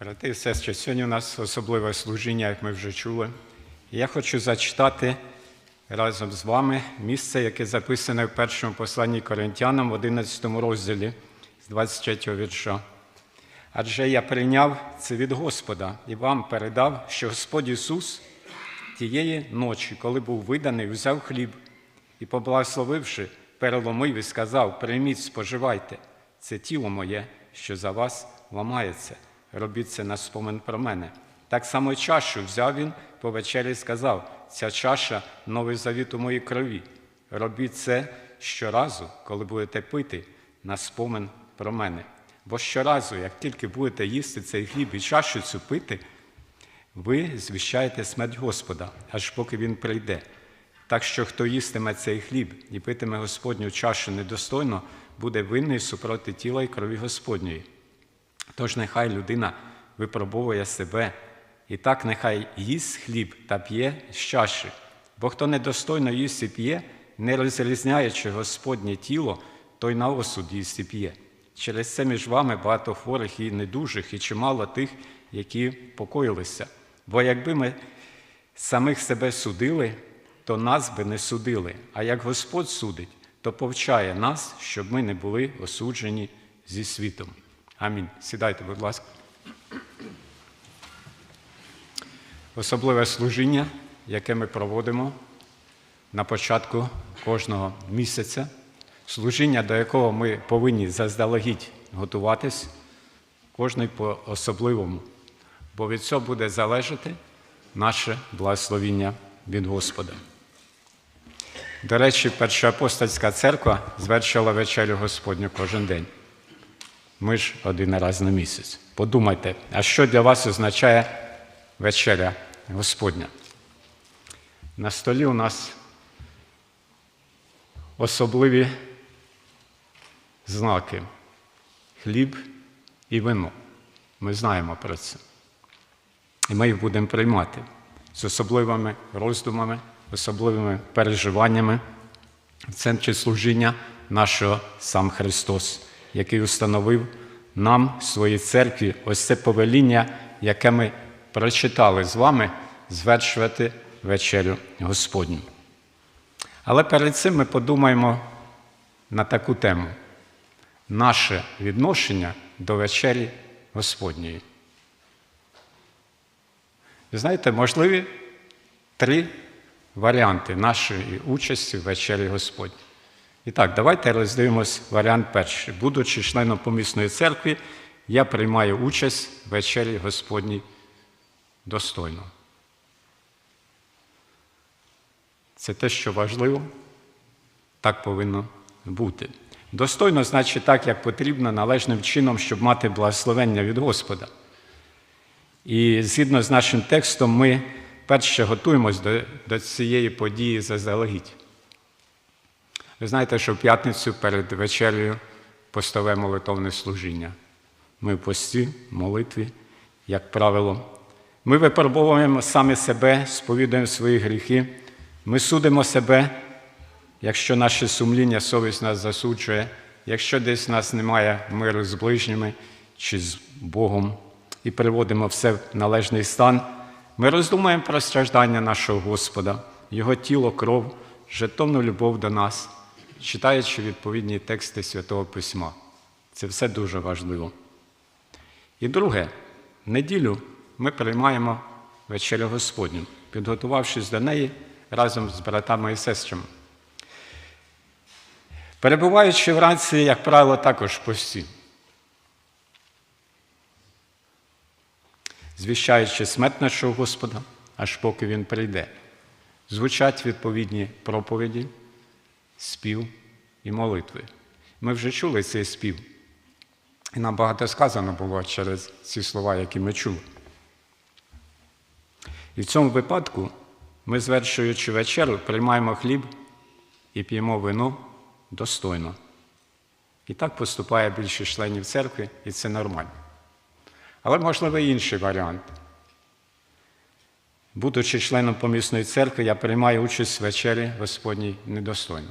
Брати і сестри, сьогодні у нас особливе служіння, як ми вже чули. Я хочу зачитати разом з вами місце, яке записане в першому посланні Коринтянам в 11 розділі з 23 вірша. Адже я прийняв це від Господа і вам передав, що Господь Ісус тієї ночі, коли був виданий, взяв хліб і, поблагословивши, переломив і сказав: Прийміть, споживайте, це тіло моє, що за вас ламається. Робіть це на спомин про мене. Так само чашу взяв він по вечері і сказав: ця чаша новий завіт у моїй крові. Робіть це щоразу, коли будете пити, на спомин про мене. Бо щоразу, як тільки будете їсти цей хліб і чашу цю пити, ви звіщаєте смерть Господа, аж поки Він прийде. Так що хто їстиме цей хліб і питиме Господню чашу недостойно, буде винний супроти тіла і крові Господньої. Тож нехай людина випробовує себе, і так нехай їсть хліб та п'є з чаші. Бо хто недостойно їсть і п'є, не розрізняючи Господнє тіло, той на осуд їсть і п'є. Через це між вами багато хворих і недужих, і чимало тих, які покоїлися. Бо якби ми самих себе судили, то нас би не судили. А як Господь судить, то повчає нас, щоб ми не були осуджені зі світом. Амінь. Сідайте, будь ласка. Особливе служіння, яке ми проводимо на початку кожного місяця, служіння, до якого ми повинні заздалегідь готуватись, кожний по особливому, бо від цього буде залежати наше благословіння від Господа. До речі, перша апостольська церква звершила вечерю Господню кожен день. Ми ж один раз на місяць. Подумайте, а що для вас означає вечеря Господня? На столі у нас особливі знаки хліб і вино. Ми знаємо про це. І ми їх будемо приймати з особливими роздумами, особливими переживаннями в центрі служіння нашого сам Христос, який установив нам в своїй церкві ось це повеління, яке ми прочитали з вами, звершувати вечерю Господню. Але перед цим ми подумаємо на таку тему: наше відношення до вечері Господньої. Ви знаєте, можливі три варіанти нашої участі в вечері Господній. І так, давайте роздивимось варіант перший. Будучи членом помісної церкви, я приймаю участь в вечері Господній достойно. Це те, що важливо, так повинно бути. Достойно значить так, як потрібно, належним чином, щоб мати благословення від Господа. І згідно з нашим текстом, ми перше готуємось до, до цієї події заздалегідь. Ви знаєте, що в п'ятницю перед вечерею постове молитовне служіння. Ми в пості, молитві, як правило. Ми випробовуємо саме себе, сповідуємо свої гріхи. Ми судимо себе, якщо наше сумління, совість нас засуджує, якщо десь в нас немає миру з ближніми чи з Богом, і приводимо все в належний стан. Ми роздумуємо про страждання нашого Господа, Його тіло, кров, жертовну любов до нас, читаючи відповідні тексти Святого Письма. Це все дуже важливо. І друге, в неділю ми приймаємо вечерю Господню, підготувавшись до неї разом з братами і сестрами. Перебуваючи вранці, як правило, також пості. звіщаючи смерть нашого Господа, аж поки Він прийде. Звучать відповідні проповіді, спів і молитви. Ми вже чули цей спів. І нам багато сказано було через ці слова, які ми чули. І в цьому випадку ми, звершуючи вечеру, приймаємо хліб і п'ємо вино достойно. І так поступає більшість членів церкви, і це нормально. Але можливо інший варіант. Будучи членом помісної церкви, я приймаю участь в вечері Господній недостойно.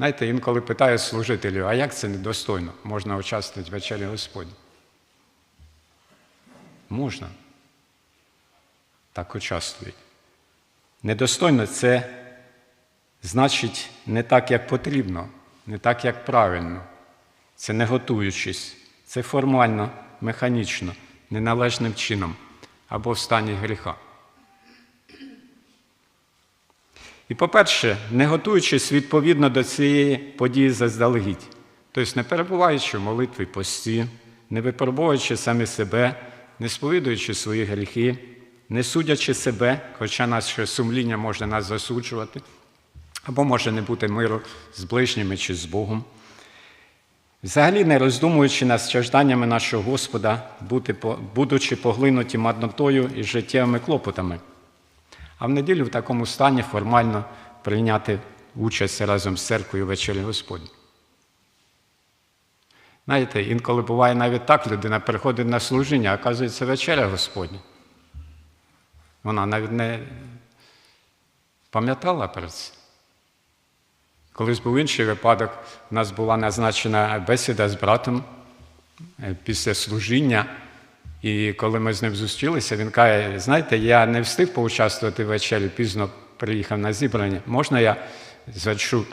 Знаєте, інколи питаю служителів, а як це недостойно можна участвувати в вечері Господній? Можна. Так участвують. Недостойно це значить не так, як потрібно, не так, як правильно. Це не готуючись, це формально, механічно, неналежним чином або в стані гріха. І, по-перше, не готуючись відповідно до цієї події заздалегідь, тобто не перебуваючи в молитві пості, не випробовуючи самі себе, не сповідуючи свої гріхи, не судячи себе, хоча наше сумління може нас засуджувати, або може не бути миру з ближніми чи з Богом. Взагалі, не роздумуючи над стражданнями нашого Господа, будучи поглинуті маднотою і життєвими клопотами, а в неділю в такому стані формально прийняти участь разом з церквою вечері Господні. Знаєте, інколи буває навіть так, людина приходить на служіння, а оказується вечеря Господня. Вона навіть не пам'ятала про це. Колись був інший випадок, у нас була назначена бесіда з братом е, після служіння. І коли ми з ним зустрілися, він каже: знаєте, я не встиг поучаствувати в вечері, пізно приїхав на зібрання. Можна я звершу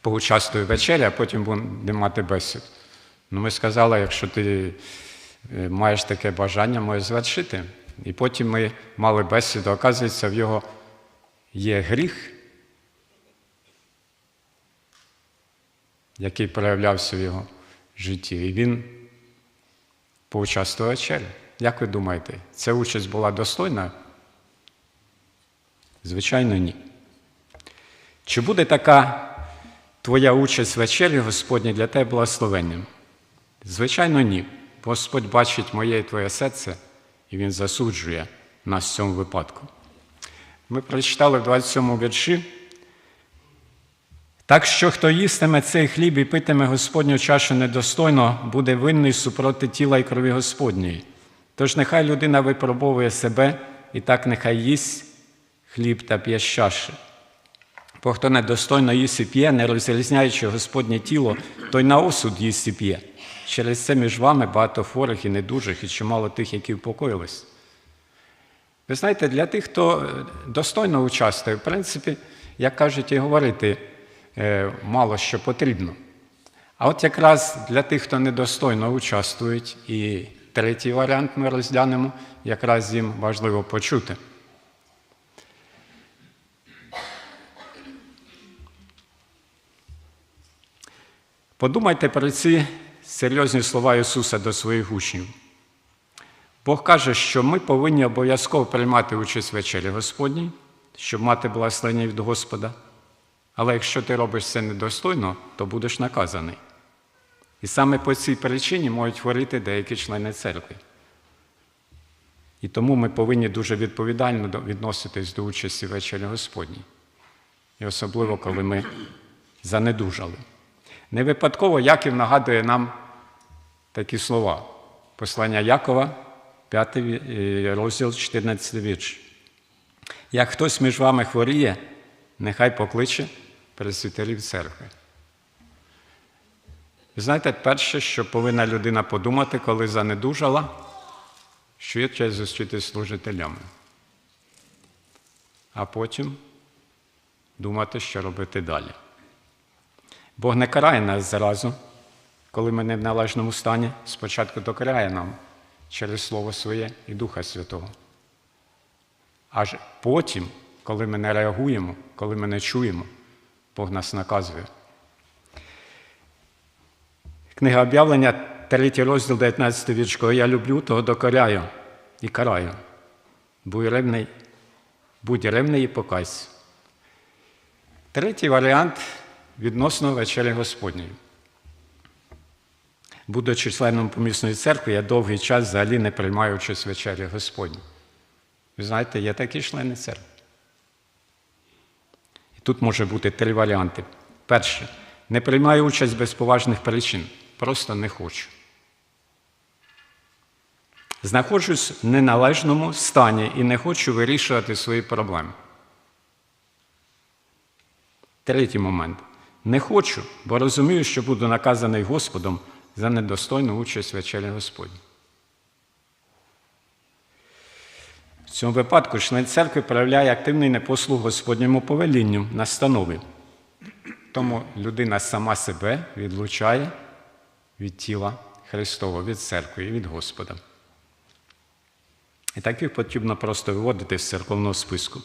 поучаствую в вечері, а потім будемо мати бесіду? Ну, ми сказали, якщо ти е, маєш таке бажання, можеш звершити. І потім ми мали бесіду. Оказується, в його є гріх, який проявлявся в його житті. І він поучаствував в вечері. Як ви думаєте, ця участь була достойна? Звичайно, ні. Чи буде така твоя участь в вечері Господній для тебе благословенням? Звичайно, ні. Господь бачить моє і твоє серце, і Він засуджує нас в цьому випадку. Ми прочитали в 27 вірші. Так що, хто їстиме цей хліб і питиме Господню чашу недостойно, буде винний супроти тіла і крові Господньої. Тож нехай людина випробовує себе, і так нехай їсть хліб та п'є з чаші. Бо хто недостойно їсть і п'є, не розрізняючи Господнє тіло, той на осуд їсть і п'є. Через це між вами багато хворих і недужих, і чимало тих, які впокоїлись. Ви знаєте, для тих, хто достойно участвує, в принципі, як кажуть, і говорити е, мало що потрібно. А от якраз для тих, хто недостойно участвують, і третій варіант ми розглянемо, якраз їм важливо почути. Подумайте про ці серйозні слова Ісуса до своїх учнів. Бог каже, що ми повинні обов'язково приймати участь в вечері Господній, щоб мати благословення від Господа. Але якщо ти робиш це недостойно, то будеш наказаний. І саме по цій причині можуть хворіти деякі члени церкви. І тому ми повинні дуже відповідально відноситись до участі в вечері Господній. І особливо, коли ми занедужали. Не випадково Яків нагадує нам такі слова. Послання Якова, 5 розділ, 14 вірш. Як хтось між вами хворіє, нехай покличе пресвітерів церкви. Ви знаєте, перше, що повинна людина подумати, коли занедужала, що є честь зустріти служителями. А потім думати, що робити далі. Бог не карає нас зразу, коли ми не в належному стані, спочатку докаряє нам через Слово Своє і Духа Святого. Аж потім, коли ми не реагуємо, коли ми не чуємо, Бог нас наказує. Книга об'явлення, 3 розділ 19 вірш, коли я люблю, того докоряю і караю. Будь ревний, будь ревний і покайся. Третій варіант відносно вечері Господньої. Будучи членом помісної церкви, я довгий час взагалі не приймаю участь вечері Господній. Ви знаєте, є такі члени церкви. Тут може бути три варіанти. Перше, не приймаю участь без поважних причин. Просто не хочу. Знаходжусь в неналежному стані і не хочу вирішувати свої проблеми. Третій момент. Не хочу, бо розумію, що буду наказаний Господом за недостойну участь в вечері Господні. Цьому випадку член церкви проявляє активний непослух Господньому повелінню, настанови. Тому людина сама себе відлучає від тіла Христового, від церкви і від Господа. І таких потрібно просто виводити з церковного списку.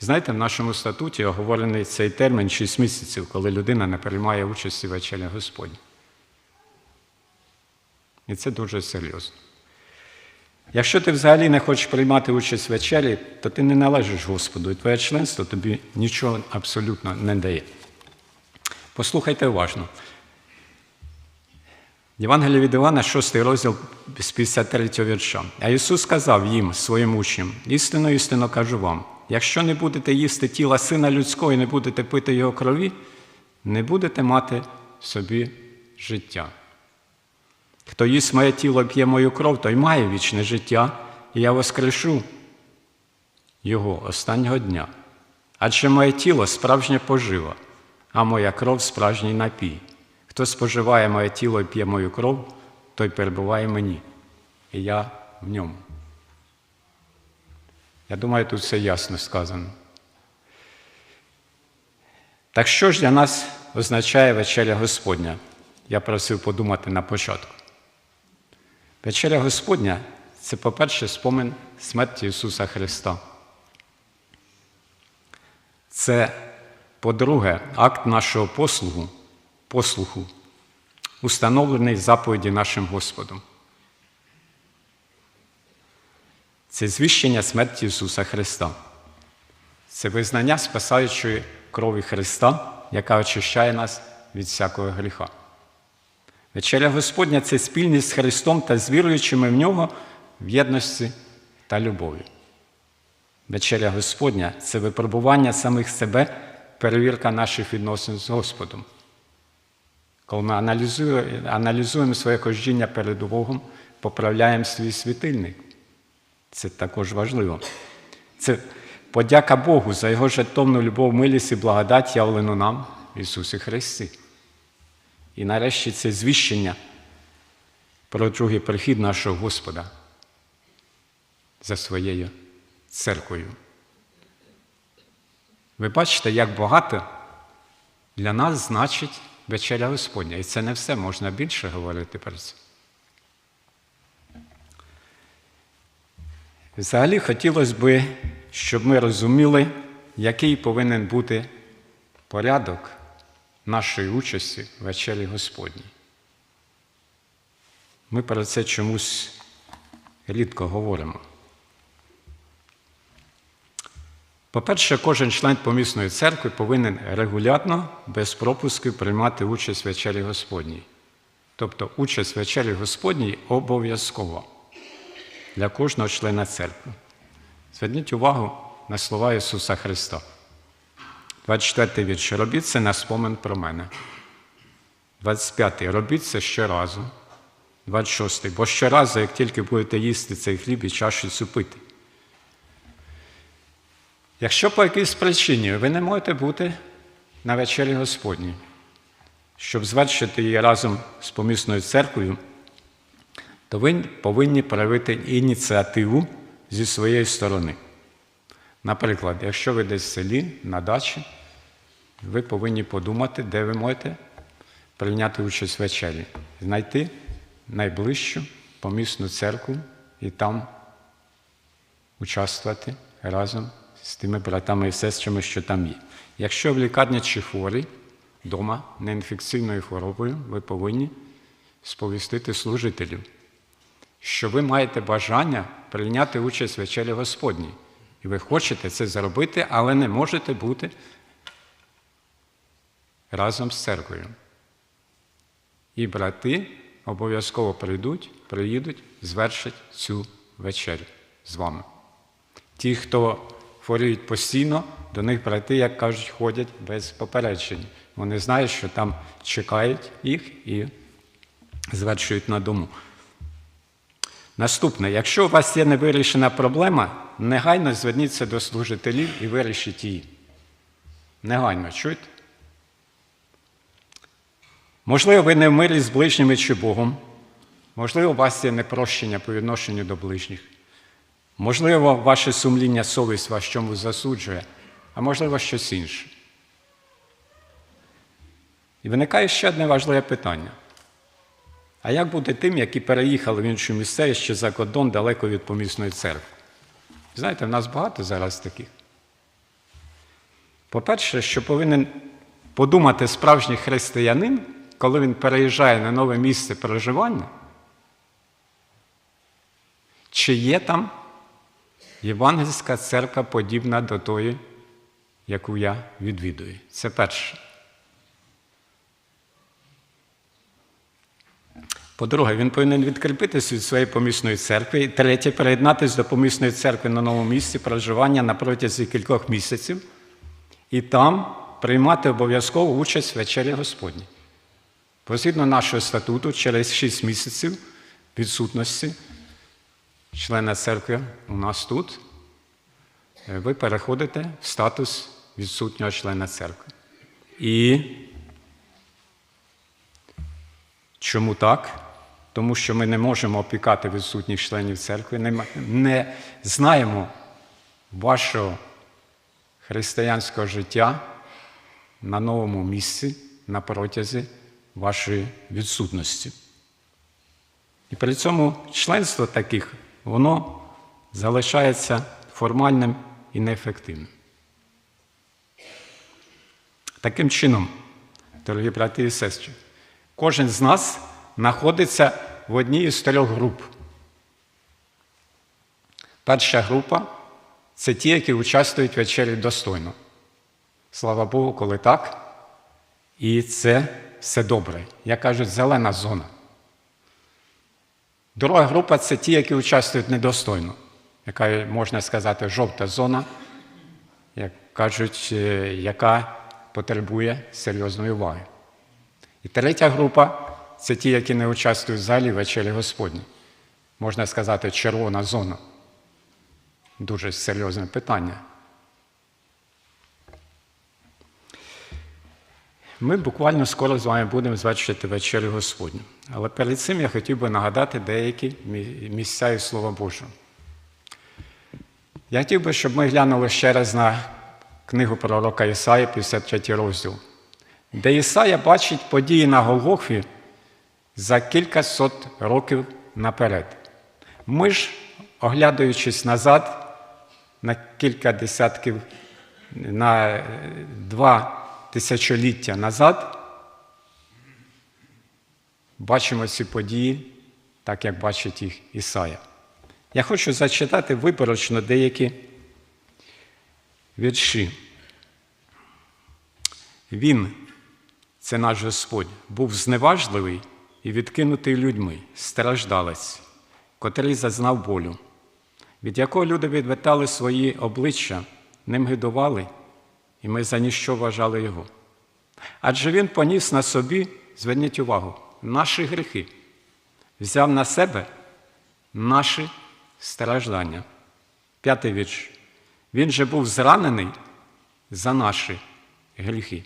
Знаєте, в нашому статуті оговорений цей термін 6 місяців, коли людина не приймає участі в вечері Господні. І це дуже серйозно. Якщо ти взагалі не хочеш приймати участь в вечері, то ти не належиш Господу, і твоє членство тобі нічого абсолютно не дає. Послухайте уважно. Євангелія від Івана, 6 розділ з 53 вірша. А Ісус сказав їм, своїм учням, істинно, істинно кажу вам, якщо не будете їсти тіла Сина Людського і не будете пити Його крові, не будете мати собі життя. Хто їсть моє тіло і п'є мою кров, той має вічне життя, і я воскрешу його останнього дня. Адже моє тіло справжня пожива, а моя кров справжній напій. Хто споживає моє тіло і п'є мою кров, той перебуває мені, і я в ньому. Я думаю, тут все ясно сказано. Так що ж для нас означає вечеря Господня? Я просив подумати на початку. Вечеря Господня це, по-перше, спомин смерті Ісуса Христа. Це, по-друге, акт нашого послугу, послуху, установлений заповіді нашим Господом. Це звіщення смерті Ісуса Христа. Це визнання спасаючої крові Христа, яка очищає нас від всякого гріха. Вечеря Господня це спільність з Христом та з віруючими в нього в єдності та любові. Вечеря Господня це випробування самих себе, перевірка наших відносин з Господом. Коли ми аналізуємо, своє хождіння перед Богом, поправляємо свій світильник. Це також важливо. Це подяка Богу за Його жертовну любов, милість і благодать, явлену нам Ісусі Христі. І нарешті це звіщення про другий прихід нашого Господа за своєю церквою. Ви бачите, як багато для нас значить вечеря Господня. І це не все, можна більше говорити про це. Взагалі хотілося б, щоб ми розуміли, який повинен бути порядок нашої участі в вечері Господній. Ми про це чомусь рідко говоримо. По-перше, кожен член помісної церкви повинен регулярно, без пропусків приймати участь в вечері Господній. Тобто участь в вечері Господній обов'язкова для кожного члена церкви. Зверніть увагу на слова Ісуса Христа. 24 вірш. Робіть це на спомин про мене. 25-й. Робіть це щоразу. 26-й. Бо щоразу, як тільки будете їсти цей хліб і чашицю пити. Якщо по якійсь причині ви не можете бути на вечері Господній, щоб звершити її разом з помісною церквою, то ви повинні проявити ініціативу зі своєї сторони. Наприклад, якщо ви десь в селі, на дачі, ви повинні подумати, де ви можете прийняти участь в вечері, знайти найближчу помісну церкву і там участвувати разом з тими братами і сестрами, що там є. Якщо в лікарні чи хворий, вдома неінфекційною хворобою, ви повинні сповістити служителів, що ви маєте бажання прийняти участь в вечері Господній. І ви хочете це зробити, але не можете бути разом з церквою. І брати обов'язково прийдуть, приїдуть, звершать цю вечерю з вами. Ті, хто хворіють постійно, до них брати, як кажуть, ходять без попереджень. Вони знають, що там чекають їх і звершують на дому. Наступне, якщо у вас є невирішена проблема, негайно зверніться до служителів і вирішіть її. Негайно, чуєте? Можливо, ви не в мирі з ближніми чи Богом. Можливо, у вас є непрощення по відношенню до ближніх. Можливо, ваше сумління, совість вас чомусь засуджує, а можливо, щось інше. І виникає ще одне важливе питання. А як буде тим, які переїхали в іншу місцевість чи за кордон далеко від помісної церкви? Знаєте, в нас багато зараз таких. По-перше, що повинен подумати справжній християнин, коли він переїжджає на нове місце проживання, чи є там євангельська церква подібна до тої, яку я відвідую. Це перше. По-друге, він повинен відкріпитися від своєї помісної церкви. І третє, приєднатися до помісної церкви на новому місці проживання на протязі кількох місяців і там приймати обов'язкову участь в вечері Господній. Позгідно нашого статуту, через 6 місяців відсутності члена церкви у нас тут, е, ви переходите в статус відсутнього члена церкви. І чому так? Тому що ми не можемо опікати відсутніх членів церкви, не, знаємо вашого християнського життя на новому місці на протязі вашої відсутності. І при цьому членство таких, воно залишається формальним і неефективним. Таким чином, дорогі брати і сестри, кожен з нас знаходиться в одній із трьох груп. Перша група це ті, які участвують в вечері достойно. Слава Богу, коли так. І це все добре. Як кажуть, зелена зона. Друга група це ті, які участвують недостойно, яка, можна сказати, жовта зона, як кажуть, е, яка потребує серйозної уваги. І третя група це ті, які не участвують в залі вечері Господні. Можна сказати, червона зона. Дуже серйозне питання. Ми буквально скоро з вами будемо звершити вечерю Господню. Але перед цим я хотів би нагадати деякі місця із Слова Божого. Я хотів би, щоб ми глянули ще раз на книгу пророка Ісаї, 53 розділ, де Ісая бачить події на Голгофі за кількасот років наперед. Ми ж, оглядаючись назад на кілька десятків, на е, два тисячоліття назад, бачимо ці події, так як бачить їх Ісая. Я хочу зачитати виборочно деякі вірші. Він, це наш Господь, був зневажливий і відкинутий людьми, страждалець, котрий зазнав болю, від якого люди відвертали свої обличчя, ним гидували, і ми за ніщо вважали його. Адже він поніс на собі, зверніть увагу, наші гріхи, взяв на себе наші страждання. П'ятий вірш. Він же був зранений за наші гріхи,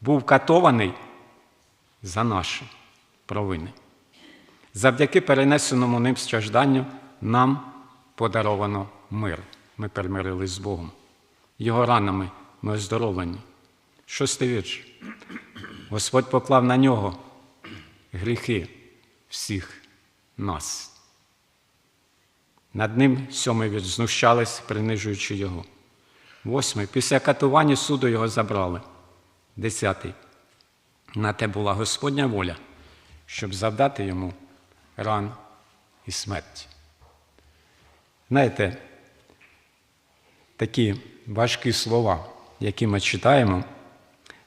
був катований за наші провини. Завдяки перенесеному ним стражданню нам подаровано мир. Ми примирились з Богом. Його ранами ми оздоровлені. Шостий вірш. Господь поклав на нього гріхи всіх нас. Над ним сьомий вірш знущались, принижуючи його. Восьмий. Після катування суду його забрали. Десятий. На те була Господня воля, щоб завдати йому ран і смерть. Знаєте, такі важкі слова, які ми читаємо,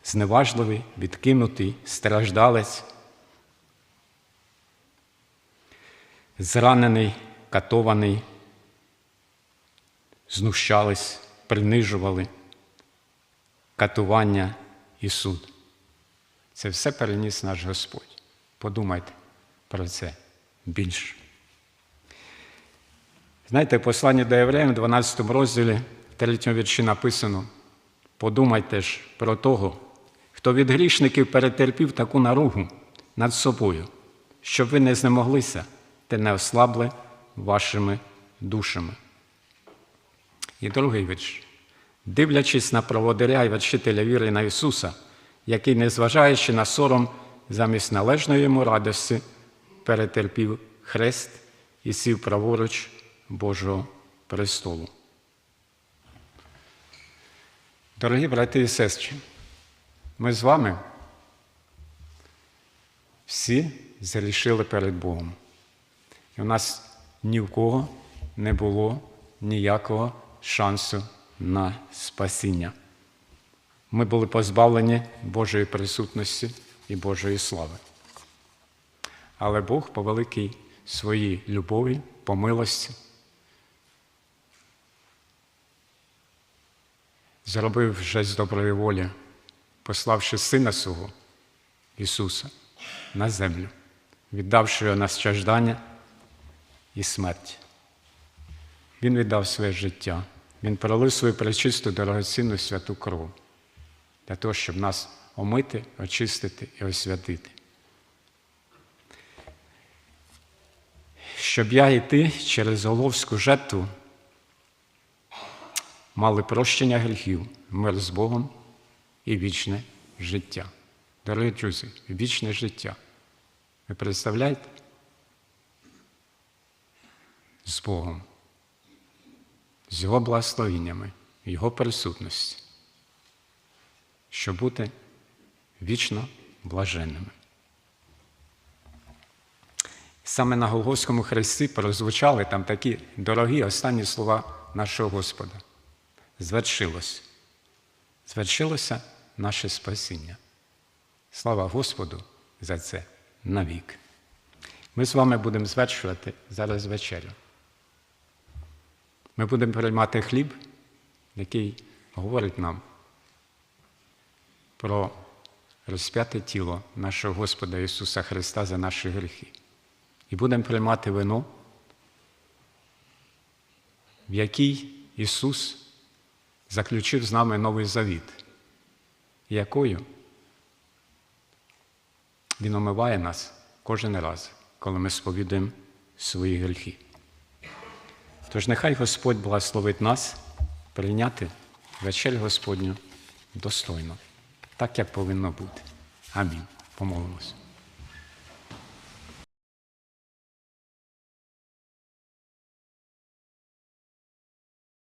зневажливий, відкинутий, страждалець, зранений, катований, знущались, принижували, катування і суд. Це все переніс наш Господь. Подумайте про це більше. Знаєте, в посланні до Євреїв, в 12 розділі, в 3 вірші написано: подумайте ж про того, хто від грішників перетерпів таку наругу над собою, щоб ви не знемоглися та не ослабли вашими душами. І другий вірш. Дивлячись на проводиря і вершителя віри на Ісуса, який, незважаючи на сором, замість належної йому радості, перетерпів хрест і сів праворуч Божого престолу. Дорогі брати і сестри, ми з вами всі зрішили перед Богом. І у нас ні в кого не було ніякого шансу на спасіння. Ми були позбавлені Божої присутності і Божої слави. Але Бог по великій своїй любові, по милості, зробив жест доброї волі, пославши Сина свого Ісуса на землю, віддавши його на страждання і смерть. Він віддав своє життя, Він пролив свою пречисту дорогоцінну святу кров для того, щоб нас омити, очистити і освятити. Щоб я і ти через головську жертву мали прощення гріхів, мир з Богом і вічне життя. Дорогі друзі, вічне життя. Ви представляєте? З Богом, з Його благословеннями, Його присутності, щоб бути вічно блаженними. Саме на Голгофському хресті прозвучали там такі дорогі останні слова нашого Господа. Звершилось. Звершилося наше спасіння. Слава Господу за це навік. Ми з вами будемо звершувати зараз вечерю. Ми будемо приймати хліб, який говорить нам про розп'яте тіло нашого Господа Ісуса Христа за наші гріхи. І будемо приймати вино, в якій Ісус заключив з нами новий завіт, якою Він омиває нас кожен раз, коли ми сповідуємо свої гріхи. Тож нехай Господь благословить нас прийняти вечерю Господню достойно, так як повинно бути. Амінь. Помолимось.